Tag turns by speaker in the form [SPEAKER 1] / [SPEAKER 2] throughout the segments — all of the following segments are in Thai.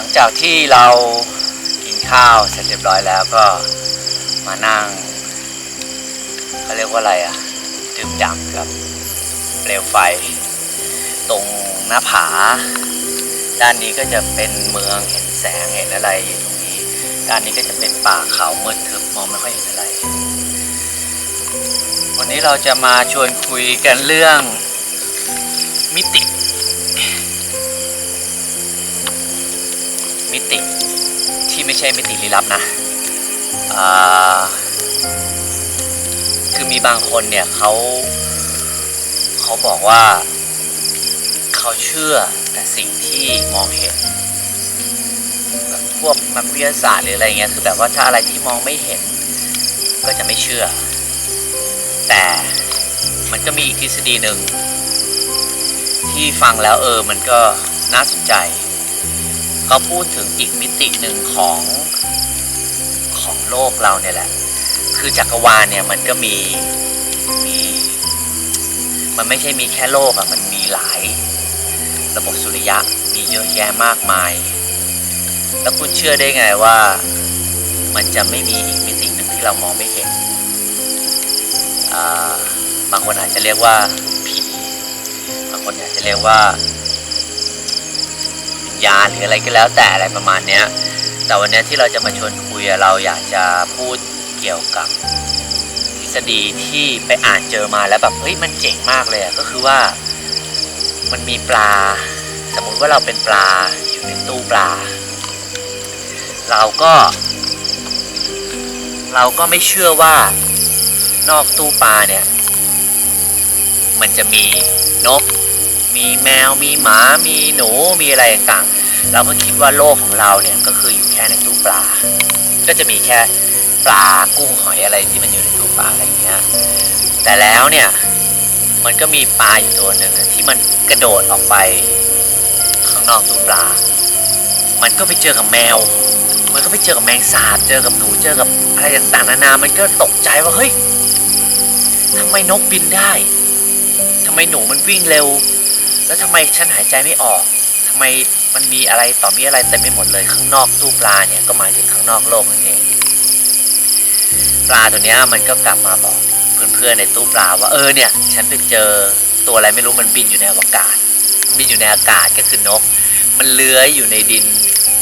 [SPEAKER 1] ลังจากที่เรากินข้าวเสร็จเรียบร้อยแล้วก็มานั่งเขาเรียกว่าอะไรอะดื่มด่ำกับเปลวไฟ ตรงหน้าผา ด้านนี้ก็จะเป็นเมืองเห็นแสงเห็นอะไรอยู่ตรงนี้ ด้านนี้ก็จะเป็นป่าเขามืดทึบมองไม่ค่อยเห็นอะไร วันนี้เราจะมาชวนคุยกันเรื่องมิติ ติที่ไม่ใช่มิติลี้ลับนะคือมีบางคนเนี่ยเขาเขาบอกว่าเขาเชื่อแต่สิ่งที่มองเห็นแบบพวกนักวิทยาศาสตร์หรืออะไรเงี้ยคือแบบว่าถ้าอะไรที่มองไม่เห็นก็จะไม่เชื่อ แต่มันก็มีอีกทฤษฎีหนึ่งที่ฟังแล้วเออมันก็น่าสนใจ เขาพูดถึงอีกมิติหนึ่งของของโลกเราเนี่ยแหละ คือจักรวาลเนี่ยมันก็มีมี มันไม่ใช่มีแค่โลกอะมันมีหลาย ระบบสุริยะมีเยอะแยะมากมาย แล้วคุณเชื่อได้ไงว่ามันจะไม่มีอีกมิติหนึ่งที่เรามองไม่เห็นบางคนอาจจะเรียกว่าผีบางคนอาจจะเรียกว่า ญาณหรืออะไรก็แล้วแต่อะไรประมาณเนี้ยแต่วันนี้ที่เราจะมาชวนคุยเราอยากจะพูดเกี่ยวกับทฤษฎีที่ไปอ่านเจอมาแล้วแบบเฮ้ยมันเจ๋งมากเลยก็คือว่ามันมีปลา สมมุติว่าเราเป็นปลาอยู่ในตู้ปลา เราก็ เราก็ไม่เชื่อว่านอกตู้ปลาเนี่ย มันจะมีนก มีแมว มีหมา มีหนู มีอะไรต่างๆ เราก็คิดว่าโลกของเราเนี่ยก็คืออยู่แค่ในตู้ปลา ก็จะมีแค่ปลากุ้งหอยอะไรที่มันอยู่ในตู้ปลาอะไรอย่างเงี้ย แต่แล้วเนี่ยมันก็มีปลาอยู่ตัวหนึ่งที่มันกระโดดออกไปข้างนอกตู้ปลา มันก็ไปเจอกับแมว มันก็ไปเจอกับแมงสาบ เจอกับหนู เจอกับอะไรต่างๆ นานา มันก็ตกใจว่าเฮ้ยทำไมนกบินได้ทำไมหนูมันวิ่งเร็ว แล้วทำไมฉันหายใจไม่ออกทำไมมันมีอะไรต่อมีอะไรเต็มไปหมดเลยข้างนอกตู้ปลาเนี่ยก็หมายถึงข้างนอกโลกนั่นเอง ปลาตัวเนี้ยมันก็กลับมาบอกเพื่อนๆในตู้ปลาว่าเออเนี่ย ฉันไปเจอตัวอะไรไม่รู้มันบินอยู่ในอวกาศ บินอยู่ในอากาศก็คือนก มันเลื้อยอยู่ในดิน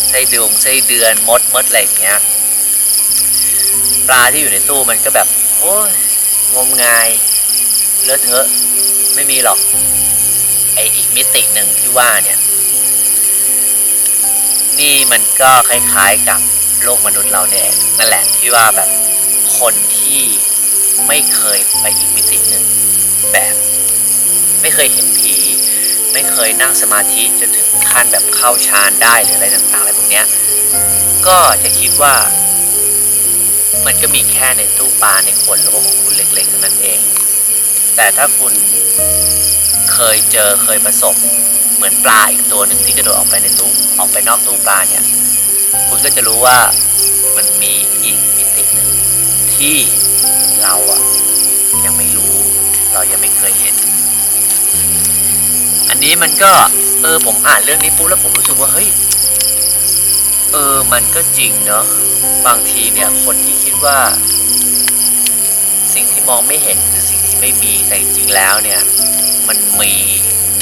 [SPEAKER 1] ไส้เดือนไส้เดือนมดมดอะไรอย่างเงี้ยปลาที่อยู่ในตู้มันก็แบบ โอ้ยงมงายเลอะเทอะไม่มีหรอก ไออีกมิติหนึ่งที่ว่าเนี่ย นี่มันก็คล้ายๆกับโลกมนุษย์เราเนี่ยนั่นแหละที่ว่าแบบคนที่ไม่เคยไปอีกมิติหนึ่งแบบ ไม่เคยเห็นผี ไม่เคยนั่งสมาธิจนถึงขั้นแบบเข้าฌานได้หรืออะไรต่างๆอะไรพวกเนี้ยก็จะคิดว่า มันก็มีแค่ในตู้ปลาในขวดโหลของคุณเล็กๆเท่านั้นเอง แต่ถ้าคุณ เคยเจอเคยประสบ เหมือนปลาอีกตัวหนึ่งที่กระโดดออกไปในตู้ออกไปนอกตู้ปลาเนี่ย คุณก็จะรู้ว่ามันมีอีกมิติหนึ่งที่เราอะยังไม่รู้ เรายังไม่เคยเห็น อันนี้มันก็เออผมอ่านเรื่องนี้ปุ๊บแล้วผมรู้สึกว่าเฮ้ยเออมันก็จริงเนาะบางทีเนี่ยคนที่คิดว่า สิ่งที่มองไม่เห็นคือสิ่งที่ไม่มีแต่จริงแล้วเนี่ย มันมี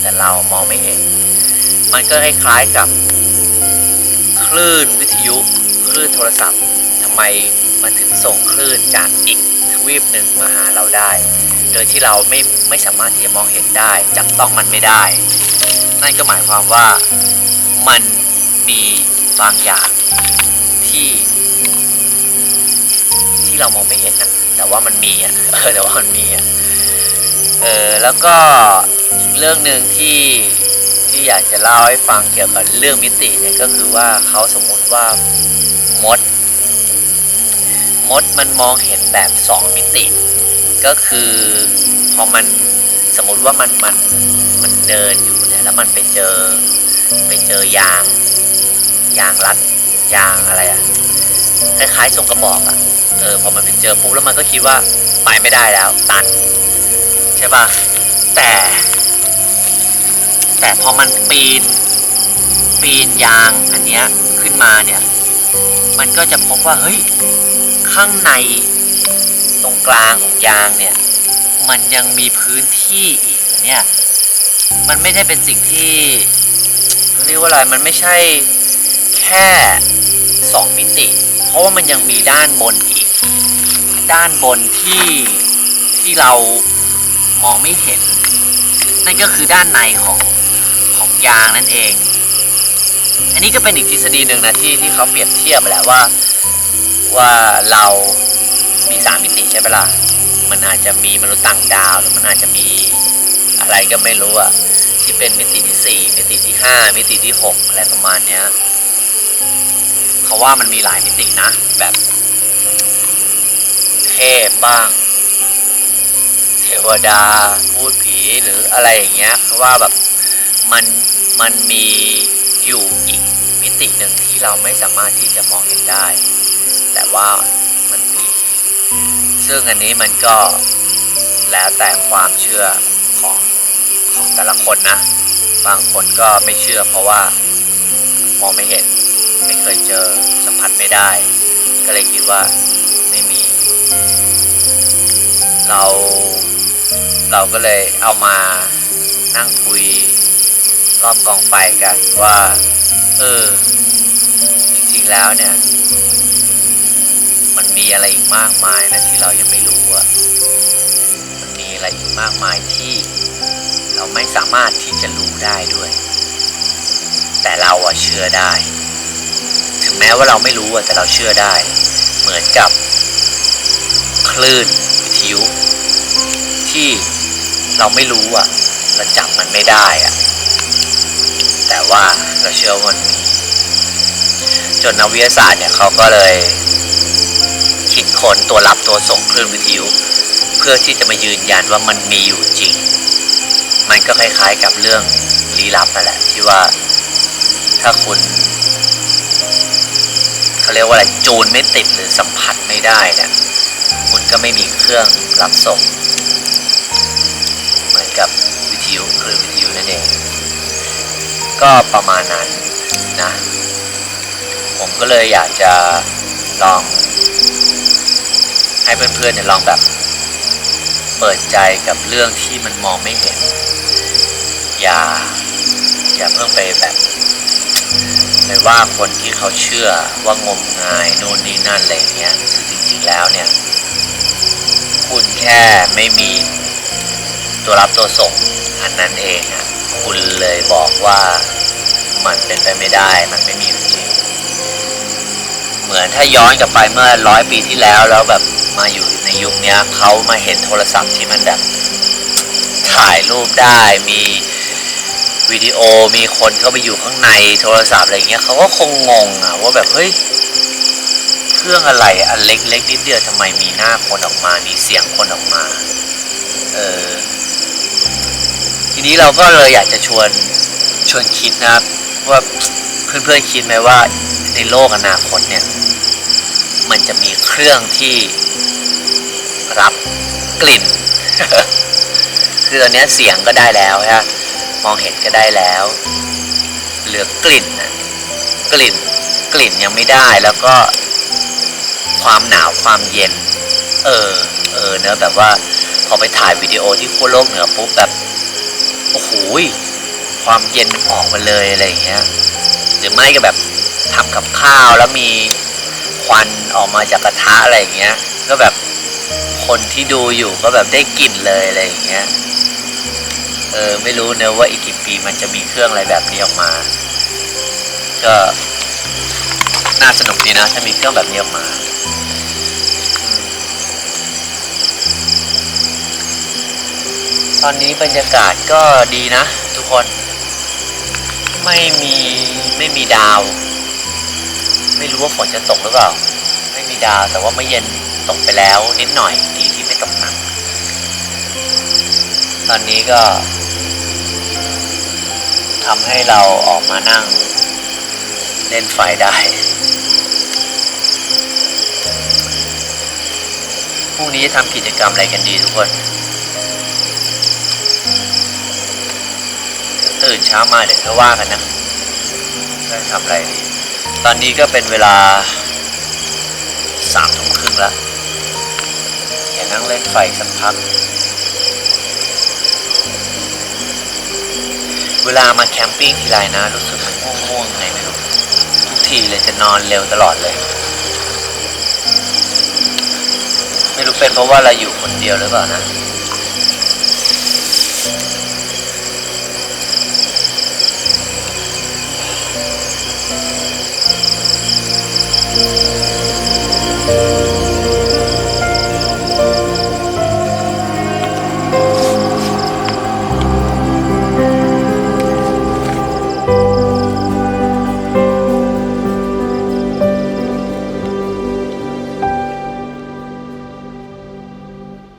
[SPEAKER 1] แต่เรามองไม่เห็น มันก็คล้ายๆกับ คลื่นวิทยุ คลื่นโทรศัพท์ทำไมมันถึงส่งคลื่นจากอีกทวีปหนึ่งมาหาเราได้ โดยที่เราไม่ไม่สามารถที่จะมองเห็นได้ จับต้องมันไม่ได้ นั่นก็หมายความว่ามันมีบางอย่างที่ที่เรามองไม่เห็นนะแต่ว่ามันมีอะเออแต่ว่ามันมีอะ ออแล้วก็เรื่องหนึ่งที่ที่อยากจะเล่าให้ฟังเกี่ยวกับเรื่องมิติเนี่ยก็คือว่าเขาสมมุติว่ามด มดมันมองเห็นแบบสองมิติ ก็คือพอมันสมมุติว่ามันมันมันเดินอยู่เนี่ยแล้วมันไปเจอไปเจอยางยางรัดยางอะไรอะคล้ายๆทรงกระบอกอะเออพอมันไปเจอปุ๊บแล้วมันก็คิดว่าไปไม่ได้แล้วตัน ช่ปะแต่ แต่พอมันปีน ปีนยางอันเนี้ยขึ้นมาเนี่ย มันก็จะพบว่าเฮ้ยข้างในตรงกลางของยางเนี่ย มันยังมีพื้นที่อีกเนี่ย มันไม่ได้เป็นสิ่งที่เรียกว่าอะไรมันไม่ใช่แค่สองมิติ เพราะว่ามันยังมีด้านบนอีก ด้านบนที่ที่เรา มองไม่เห็น นั่นก็คือด้านในของของยางนั่นเอง อันนี้ก็เป็นอีกทฤษฎีหนึ่งนะที่ที่เขาเปรียบเทียบแหละว่าว่าเรามีสามมิติใช่ไหมล่ะ มันอาจจะมีมนุษย์ต่างดาวหรือมันอาจจะมีอะไรก็ไม่รู้อะที่เป็นมิติที่สี่มิติที่ห้ามิติที่หกอะไรประมาณเนี้ยเขาว่ามันมีหลายมิตินะแบบ เทพบ้าง วดา พูดผีหรืออะไรอย่างเงี้ยเขาะว่าแบบมันมันมีอยู่อีกมิติหนึ่งที่เราไม่สามารถที่จะมองเห็นได้ แต่ว่ามันมีซึ่งอันนี้มันก็แล้วแต่ความเชื่อของของแต่ละคนนะ บางคนก็ไม่เชื่อเพราะว่ามองไม่เห็นไม่เคยเจอสัมผัสไม่ได้ ก็เลยคิดว่าไม่มี เรา เราก็เลยเอามานั่งคุยรอบกองไฟกันว่า เออ จริงๆแล้วเนี่ย มันมีอะไรอีกมากมายนะที่เรายังไม่รู้อะมันมีอะไรอีกมากมายที่เราไม่สามารถที่จะรู้ได้ด้วย แต่เราอะเชื่อได้ ถึงแม้ว่าเราไม่รู้อะแต่เราเชื่อได้ เหมือนกับ คลื่นวิทยุที่ เราไม่รู้อะเราจับมันไม่ได้อะแต่ว่าเราเชื่อว่ามันมีจนนักวิทยาศาสตร์เนี่ยเขาก็เลยคิดค้นตัวรับตัวส่งคลื่นวิทยุเพื่อที่จะมายืนยันว่ามันมีอยู่จริง มันก็คล้ายๆกับเรื่องลี้ลับนั่นแหละที่ว่าถ้าคุณเขาเรียกว่าอะไรจูนไม่ติดหรือสัมผัสไม่ได้เนี่ยคุณก็ไม่มีเครื่องรับส่ง เหมือนกับวิทยุคลื่นวิทยุนั่นเอง ก็ประมาณนั้นนะ ผมก็เลยอยากจะลอง ให้เพื่อนๆเนี่ยลองแบบ เปิดใจกับเรื่องที่มันมองไม่เห็น อย่า อย่าเพิ่งไปแบบไปว่าคนที่เขาเชื่อว่างมงายนู่นนี่นั่นอะไรเงี้ยซึ่งจริงๆแล้วเนี่ย คุณแค่ไม่มี ตัวรับตัวส่งอันนั้นเองอะคุณเลยบอกว่ามันเป็นไปไม่ได้ มันไม่มีจริง เหมือนถ้าย้อนกลับไปเมื่อร้อยปีที่แล้วแล้วแบบมาอยู่ในยุคนี้เขามาเห็นโทรศัพท์ที่มันแบบ ถ่ายรูปได้มีวิดีโอมีคนเข้าไปอยู่ข้างในโทรศัพท์อะไรเงี้ยเขาก็คงงงอะว่าแบบเฮ้ยเครื่องอะไรอันเล็กๆนิดเดียวทำไมมีหน้าคนออกมา มีเสียงคนออกมา เออทีนี้เราก็เลยอยากจะชวนชวนคิดนะครับ ว่าเพื่อนๆคิดไหมว่าในโลกอนาคตเนี่ย มันจะมีเครื่องที่รับกลิ่น คือตอนนี้เสียงก็ได้แล้วฮะมองเห็นก็ได้แล้ว เหลือกลิ่นนะกลิ่นกลิ่นยังไม่ได้แล้วก็ความหนาวความเย็น เออ เออเนอะแบบว่า อไปถ่ายวิดีโอที่ขั้วโลกเหนือปุ๊บแบบโอ้โหความเย็นออกมาเลยอะไรเงี้ยหรือไม่ก็แบบทำกับข้าวแล้วมีควันออกมาจากกระทะอะไรเงี้ย ก็แบบคนที่ดูอยู่ก็แบบได้กลิ่นเลยอะไรเงี้ยเออไม่รู้เนอะว่าอีกกี่ปีมันจะมีเครื่องอะไรแบบนี้ออกมา ก็น่าสนุกดีนะถ้ามีเครื่องแบบนี้ออกมา ตอนนี้บรรยากาศก็ดีนะ ทุกคน ไม่มีไม่มีดาว ไม่รู้ว่าฝนจะตกหรือเปล่า ไม่มีดาวแต่ว่าเมื่อเย็นตกไปแล้วนิดหน่อยดีที่ไม่ตกหนัก ตอนนี้ก็ทำให้เราออกมานั่ง เล่นไฟได้พรุ่งนี้จะทำกิจกรรมอะไรกันดีทุกคน ตื่นเช้ามาเดี๋ยวก็ว่ากันนะจะทำอะไรดี ตอนนี้ก็เป็นเวลาสามทุ่มครึ่งแล้วอย่านั่งเล่นไฟสักพัก เวลามาแคมปิ้งทีไรนะ รู้สึกมันง่วงๆไงไม่รู้ ทุกทีเลยจะนอนเร็วตลอดเลย ไม่รู้เป็นเพราะว่าเราอยู่คนเดียวหรือเปล่านะ